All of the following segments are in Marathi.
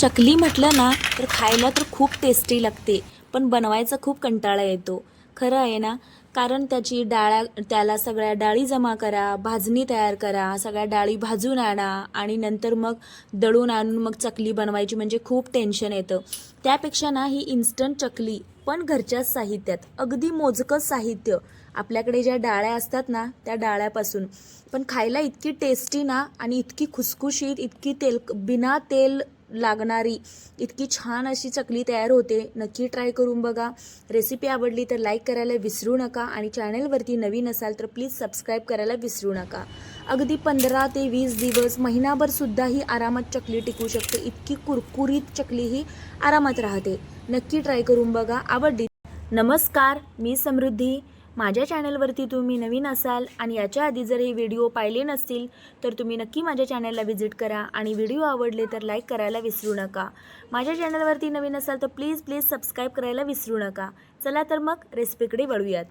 चकली म्हटलं ना तर खायला तर खूप टेस्टी लागते पण बनवायचा खूप कंटाळा येतो. खरं आहे ना? कारण त्याची डाळ्या त्याला सगळ्या डाळी जमा करा भाजणी तयार करा सगळ्या डाळी भाजून आणा आणि नंतर मग दळून आणून मग चकली बनवायची म्हणजे खूप टेन्शन येतं. त्यापेक्षा ना ही इन्स्टंट चकली पण घरच्याच साहित्यात अगदी मोजकंच साहित्य. आपल्याकडे ज्या डाळ्या असतात ना त्या डाळ्यापासून. पण खायला इतकी टेस्टी ना आणि इतकी खुसखुशीत इतकी तेल बिना तेल लागणारी. इतकी छान अशी चकली तयार होते. नक्की ट्राय करून बघा. रेसिपी आवडली तर लाईक करायला विसरू नका आणि चॅनलवरती नवीन असाल तर प्लीज सबस्क्राईब करायला विसरू नका. अगदी पंधरा ते वीस दिवस महिनाभर सुद्धा ही आरामात चकली टिकू शकते. इतकी कुरकुरीत चकली ही आरामात राहते. नक्की ट्राय करून बघा. आवडली? नमस्कार मी समृद्धी. माझ्या चॅनलवरती तुम्ही नवीन असाल आणि याच्या आधी जर हे व्हिडिओ पाहिले नसतील तर तुम्ही नक्की माझ्या चॅनलला व्हिजिट करा आणि व्हिडिओ आवडले तर लाईक करायला विसरू नका. माझ्या चॅनलवरती नवीन असाल तर प्लीज प्लीज सबस्क्राईब करायला विसरू नका. चला तर मग रेसिपीकडे वळूयात.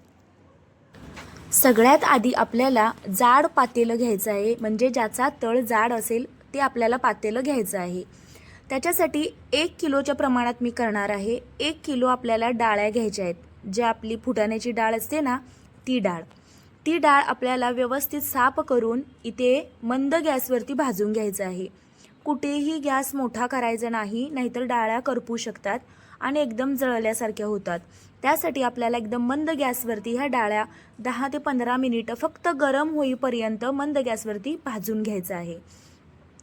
सगळ्यात आधी आपल्याला जाड पातेलं घ्यायचं आहे म्हणजे ज्याचा तळ जाड असेल ते आपल्याला पातेलं घ्यायचं आहे. त्याच्यासाठी एक किलोच्या प्रमाणात मी करणार आहे. एक किलो आपल्याला डाळ्या घ्यायच्या आहेत. जे आपली फुटाण्याची डाळ असते ना ती डाळ. ती डाळ आपल्याला व्यवस्थित साफ करून इथे मंद गॅसवरती भाजून घ्यायचं आहे. कुठेही गॅस मोठा करायचा नाही नाहीतर डाळ्या करपू शकतात आणि एकदम जळल्यासारख्या होतात. त्यासाठी आपल्याला एकदम मंद गॅसवरती ह्या डाळ्या दहा ते पंधरा मिनिटं फक्त गरम होईपर्यंत मंद गॅसवरती भाजून घ्यायचं आहे.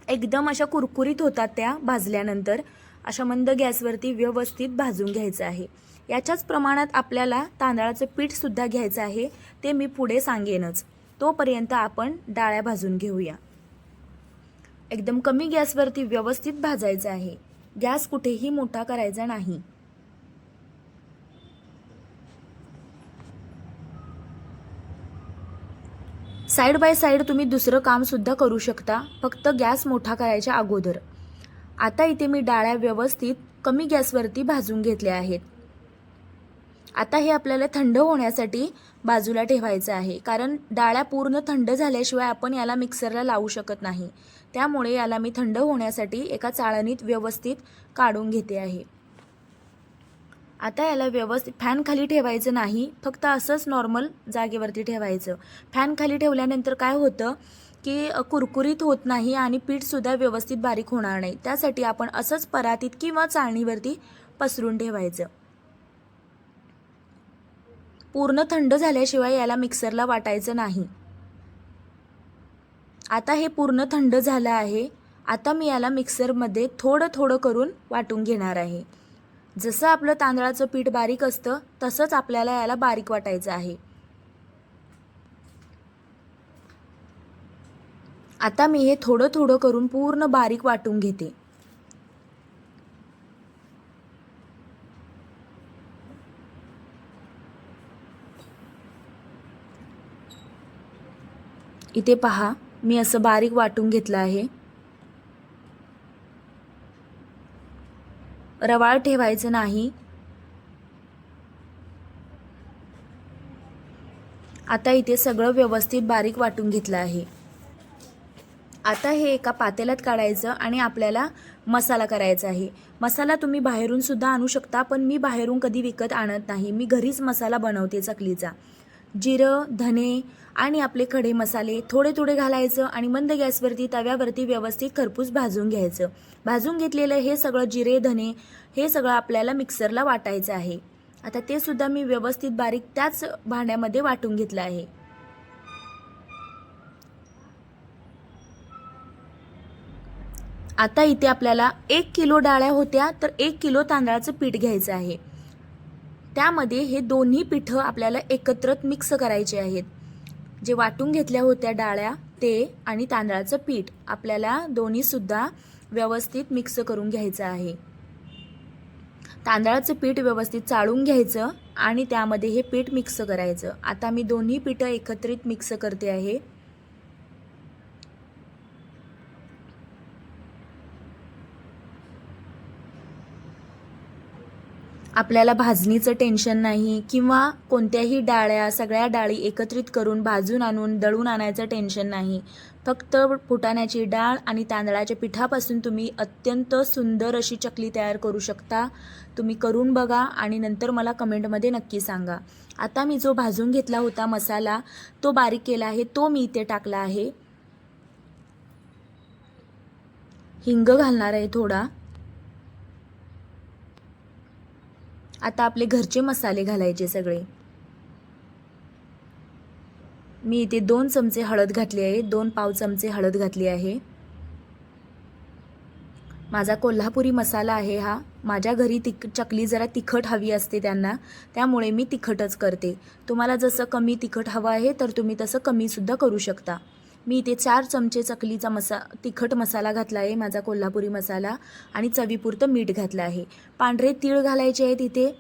एकदम अशा कुरकुरीत होतात त्या भाजल्यानंतर अशा मंद गॅसवरती व्यवस्थित भाजून घ्यायचं आहे. याच्याच प्रमाणात आपल्याला तांदळाचं पीठसुद्धा घ्यायचं आहे. ते मी पुढे सांगेनच. तोपर्यंत आपण डाळ्या भाजून घेऊया. एकदम कमी गॅसवरती व्यवस्थित भाजायचं आहे. गॅस कुठेही मोठा करायचा नाही. साईड बाय साईड तुम्ही दुसरं कामसुद्धा करू शकता. फक्त गॅस मोठा करायच्या अगोदर. आता इथे मी डाळ्या व्यवस्थित कमी गॅसवरती भाजून घेतल्या आहेत. आता हे आपल्याला थंड होण्यासाठी बाजूला ठेवायचं आहे. कारण डाळ्या पूर्ण थंड झाल्याशिवाय आपण याला मिक्सरला लावू शकत नाही. त्यामुळे याला मी थंड होण्यासाठी एका चाळणीत व्यवस्थित काढून घेते आहे. आता याला व्यवस्थित फॅन खाली ठेवायचं नाही. फक्त असंच नॉर्मल जागेवरती ठेवायचं. फॅन खाली ठेवल्यानंतर काय होतं की कुरकुरीत होत नाही आणि पीठसुद्धा व्यवस्थित बारीक होणार नाही. त्यासाठी आपण असंच परातीत किंवा चाळणीवरती पसरून ठेवायचं. पूर्ण थंड झाल्याशिवाय याला मिक्सरला वाटायचं नाही. आता हे पूर्ण थंड झालं आहे. आता मी याला मिक्सरमध्ये थोडं थोडं करून वाटून घेणार आहे. जसं आपलं तांदळाचं पीठ बारीक असतं तसंच आपल्याला याला बारीक वाटायचं आहे. आता मी हे थोडं थोडं करून पूर्ण बारीक वाटून घेते. इथे पहा मी असं बारीक वाटून घेतलं आहे. रवाळ ठेवायचं नाही. आता इथे सगळं व्यवस्थित बारीक वाटून घेतलं आहे. आता हे एका पातेल्यात काढायचं आणि आपल्याला मसाला करायचा आहे. मसाला तुम्ही बाहेरून सुद्धा आणू शकता पण मी बाहेरून कधी विकत आणत नाही. मी घरीच मसाला बनवते चकलीचा. जिरं धने आणि आपले खडे मसाले थोडे थोडे घालायचं आणि मंद गॅसवरती तव्यावरती व्यवस्थित खरपूस भाजून घ्यायचं. भाजून घेतलेलं हे सगळं जिरे धने हे सगळं आपल्याला मिक्सरला वाटायचं आहे. आता ते सुद्धा मी व्यवस्थित बारीक त्याच भांड्यामध्ये वाटून घेतलं आहे. आता इथे आपल्याला एक किलो डाळ्या होत्या तर एक किलो तांदळाचं पीठ घ्यायचं आहे. त्यामध्ये हे दोन्ही पिठं आपल्याला एकत्रच मिक्स करायचे आहेत. जे वाटून घेतल्या होत्या डाळ्या ते आणि तांदळाचं पीठ आपल्याला दोन्हीसुद्धा व्यवस्थित मिक्स करून घ्यायचं आहे. तांदळाचं पीठ व्यवस्थित चाळून घ्यायचं आणि त्यामध्ये हे पीठ मिक्स करायचं. आता मी दोन्ही पिठं एकत्रित मिक्स करते आहे. आपल्याला भाजणीचं टेन्शन नाही किंवा कोणत्याही डाळ्या सगळ्या डाळी एकत्रित करून भाजून आणून दळून आणायचं टेन्शन नाही. फक्त फुटाण्याची डाळ आणि तांदळाच्या पिठापासून तुम्ही अत्यंत सुंदर अशी चकली तयार करू शकता. तुम्ही करून बघा आणि नंतर मला कमेंटमध्ये नक्की सांगा. आता मी जो भाजून घेतला होता मसाला तो बारीक केला आहे तो मी इथे टाकला आहे. हिंग घालणार आहे थोडा. आता आपले घरचे मसाले घालायचे सगळे. मी इथे दोन चमचे हळद घातली आहे दोन पाव चमचे हळद घातली आहे. माझा कोल्हापुरी मसाला आहे हा. माझ्या घरी तिक चकली जरा तिखट हवी असते त्यांना त्यामुळे मी तिखटच करते. तुम्हाला जसं कमी तिखट हवं आहे तर तुम्ही तसं कमीसुद्धा करू शकता. मी इथे चार चमचे चकलीचा मसा तिखट मसाला घातला आहे माझा कोल्हापुरी मसाला आणि चवीपुरतं मीठ घातलं आहे. पांढरे तीळ घालायचे आहेत इथे.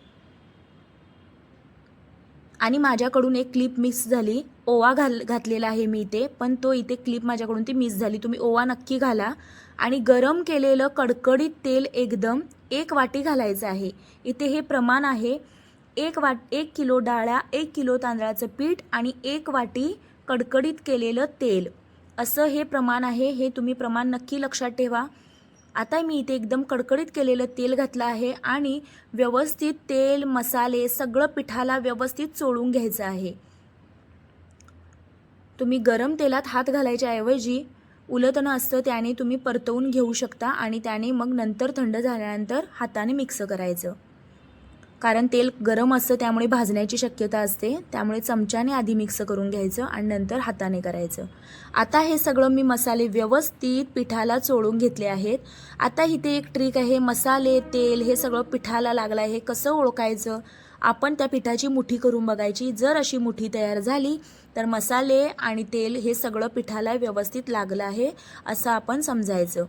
आणि माझ्याकडून एक क्लिप मिक्स झाली. ओवा घाल घातलेला आहे मी इथे पण तो इथे क्लिप माझ्याकडून ती मिस झाली. तुम्ही ओवा नक्की घाला. आणि गरम केलेलं कडकडीत तेल एकदम एक वाटी घालायचं आहे. इथे हे प्रमाण आहे. एक वाट एक किलो डाळ्या एक किलो तांदळाचं पीठ आणि एक वाटी कडकडीत केलेलं तेल. असं हे प्रमाण आहे हे तुम्ही प्रमाण नक्की लक्षात ठेवा. आता मी इथे एकदम कडकडीत केलेलं तेल घातलं आहे आणि व्यवस्थित तेल मसाले सगळं पिठाला व्यवस्थित चोळून घ्यायचं आहे. तुम्ही गरम तेलात हात घालायच्या ऐवजी उलटणं असतं त्याने तुम्ही परतवून घेऊ शकता आणि त्याने मग नंतर थंड झाल्यानंतर हाताने मिक्स करायचं. कारण तेल गरम असतं त्यामुळे भाजण्याची शक्यता असते. त्यामुळे चमच्याने आधी मिक्स करून घ्यायचं आणि नंतर हाताने करायचं. आता हे सगळं मी मसाले व्यवस्थित पिठाला चोळून घेतले आहेत. आता इथे एक ट्रिक आहे मसाले तेल हे सगळं पिठाला लागलं आहे. कसं ओळखायचं? आपण त्या पिठाची मुठी करून बघायची. जर अशी मुठी तयार झाली तर मसाले आणि तेल हे सगळं पिठाला व्यवस्थित लागलं आहे असं आपण समजायचं.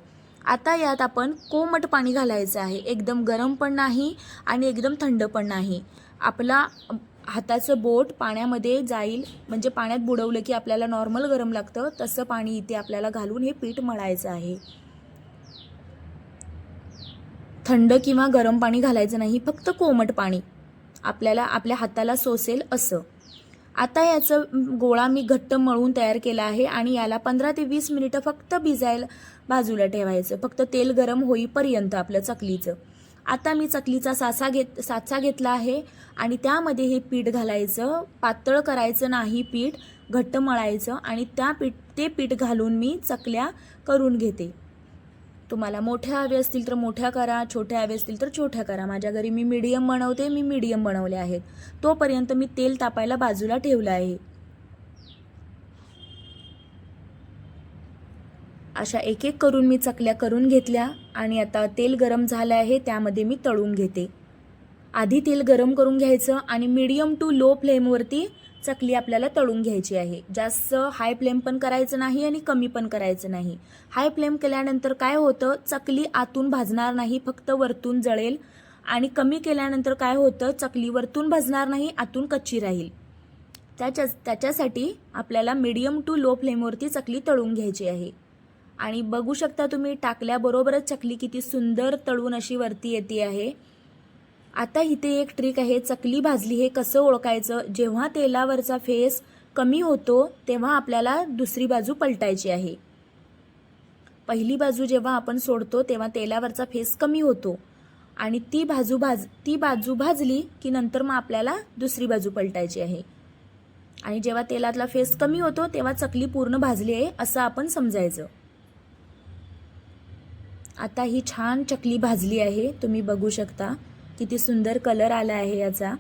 आता यात आपण कोमट पाणी घालायचं आहे. एकदम गरम पण नाही आणि एकदम थंड पण नाही. आपला हाताचं बोट पाण्यामध्ये जाईल. म्हणजे पाण्यात बुडवलं की आपल्याला नॉर्मल गरम लागतं तसं पाणी इथे आपल्याला घालून हे पीठ मळायचं आहे. थंड किंवा गरम पाणी घालायचं नाही फक्त कोमट पाणी. आपल्याला आपल्या हाताला सोसेल असं. आता याचं गोळा मी घट्ट मळून तयार केला आहे आणि याला पंधरा ते वीस मिनिटं फक्त भिजायला बाजूला ठेवायचं. फक्त तेल गरम होईपर्यंत आपलं चकलीचं. आता मी चकलीचा सासा घेत साचा घेतला आहे आणि त्यामध्ये हे पीठ घालायचं. पातळ करायचं नाही पीठ घट्ट मळायचं आणि त्या पीठ ते पीठ घालून मी चकल्या करून घेते. तुम्हाला मोठ्या हवे असतील तर मोठ्या करा छोट्या हवे असतील तर छोट्या करा. माझ्या घरी मी मीडियम बनवते मी मीडियम बनवले आहेत. तोपर्यंत मी तेल तापायला बाजूला ठेवलं आहे. अशा एक एक करून मी चकल्या करून घेतल्या आणि आता तेल गरम झालं आहे त्यामध्ये मी तळून घेते. आधी तेल गरम करून घ्यायचं आणि मीडियम टू लो फ्लेमवरती चकली आपल्याला तळून घ्यायची आहे. जास्त हाय फ्लेम पण करायचं नाही आणि कमी पण करायचं नाही. हाय फ्लेम केल्यानंतर काय होतं? चकली आतून भाजणार नाही फक्त वरतून जळेल. आणि कमी केल्यानंतर काय होतं? चकली वरतून भाजणार नाही आतून कच्ची राहील. त्याच्या त्याच्यासाठी आपल्याला मीडियम टू लो फ्लेमवरती चकली तळून घ्यायची आहे. आणि बघू शकता तुम्ही टाकल्याबरोबरच चकली किती सुंदर तळून अशी वरती येते आहे. आता इथे एक ट्रिक आहे चकली भाजली हे कसं ओळखायचं? जेव्हा तेलावरचा फेस कमी होतो तेव्हा आपल्याला दुसरी बाजू पलटायची आहे. पहिली बाजू जेव्हा आपण सोडतो तेव्हा तेलावरचा फेस कमी होतो. आणि ती बाजू भाज ती बाजू भाजली की नंतर मग आपल्याला दुसरी बाजू पलटायची आहे. आणि जेव्हा तेलातला फेस कमी होतो तेव्हा चकली पूर्ण भाजली आहे असं आपण समजायचं. आता ही छान चकली भाजली आहे. तुम्ही बघू शकता किती सुंदर कलर आला आहे याचा.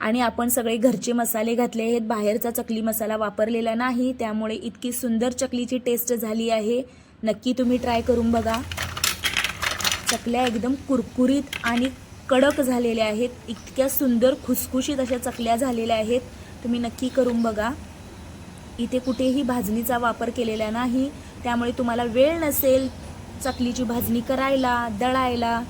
आणि आपण सगळे घरचे मसाले घातले आहेत. बाहेरचा चकली मसाला वापरलेला नाही. त्यामुळे इतकी सुंदर चकलीची टेस्ट झाली आहे. नक्की तुम्ही ट्राय करून बघा. चकल्या एकदम कुरकुरीत आणि कडक झालेल्या आहेत. इतक्या सुंदर खुसखुशीत अशा चकल्या झालेल्या आहेत. तुम्ही नक्की करून बघा. इथे कुठेही भाजणीचा वापर केलेला नाही. त्यामुळे तुम्हाला वेळ नसेल चकलीची भाजणी करायला दळायला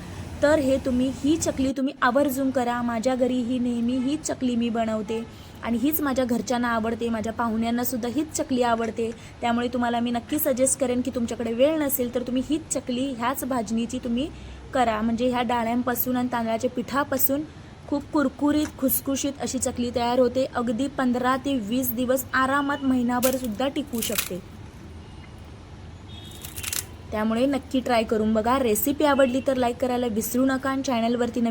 तर हे तुम्ही ही चकली तुम्ही आवर्जून करा. माझ्या घरी ही नेहमी हीच चकली मी बनवते. आणि हीच माझ्या घरच्यांना आवडते माझ्या पाहुण्यांनासुद्धा हीच चकली आवडते. त्यामुळे तुम्हाला मी नक्की सजेस्ट करेन की तुमच्याकडे वेळ नसेल तर तुम्ही हीच चकली ह्याच भाजणीची तुम्ही करा. म्हणजे ह्या डाळ्यांपासून आणि तांदळाच्या पिठापासून खूप कुरकुरीत खुसखुशीत अशी चकली तयार होते. अगदी पंधरा ते वीस दिवस आरामात महिनाभरसुद्धा टिकू शकते. त्यामुळे नक्की ट्राय करून बघा. रेसिपी आवडली तर लाईक करायला विसरू नका आणि चॅनलवरती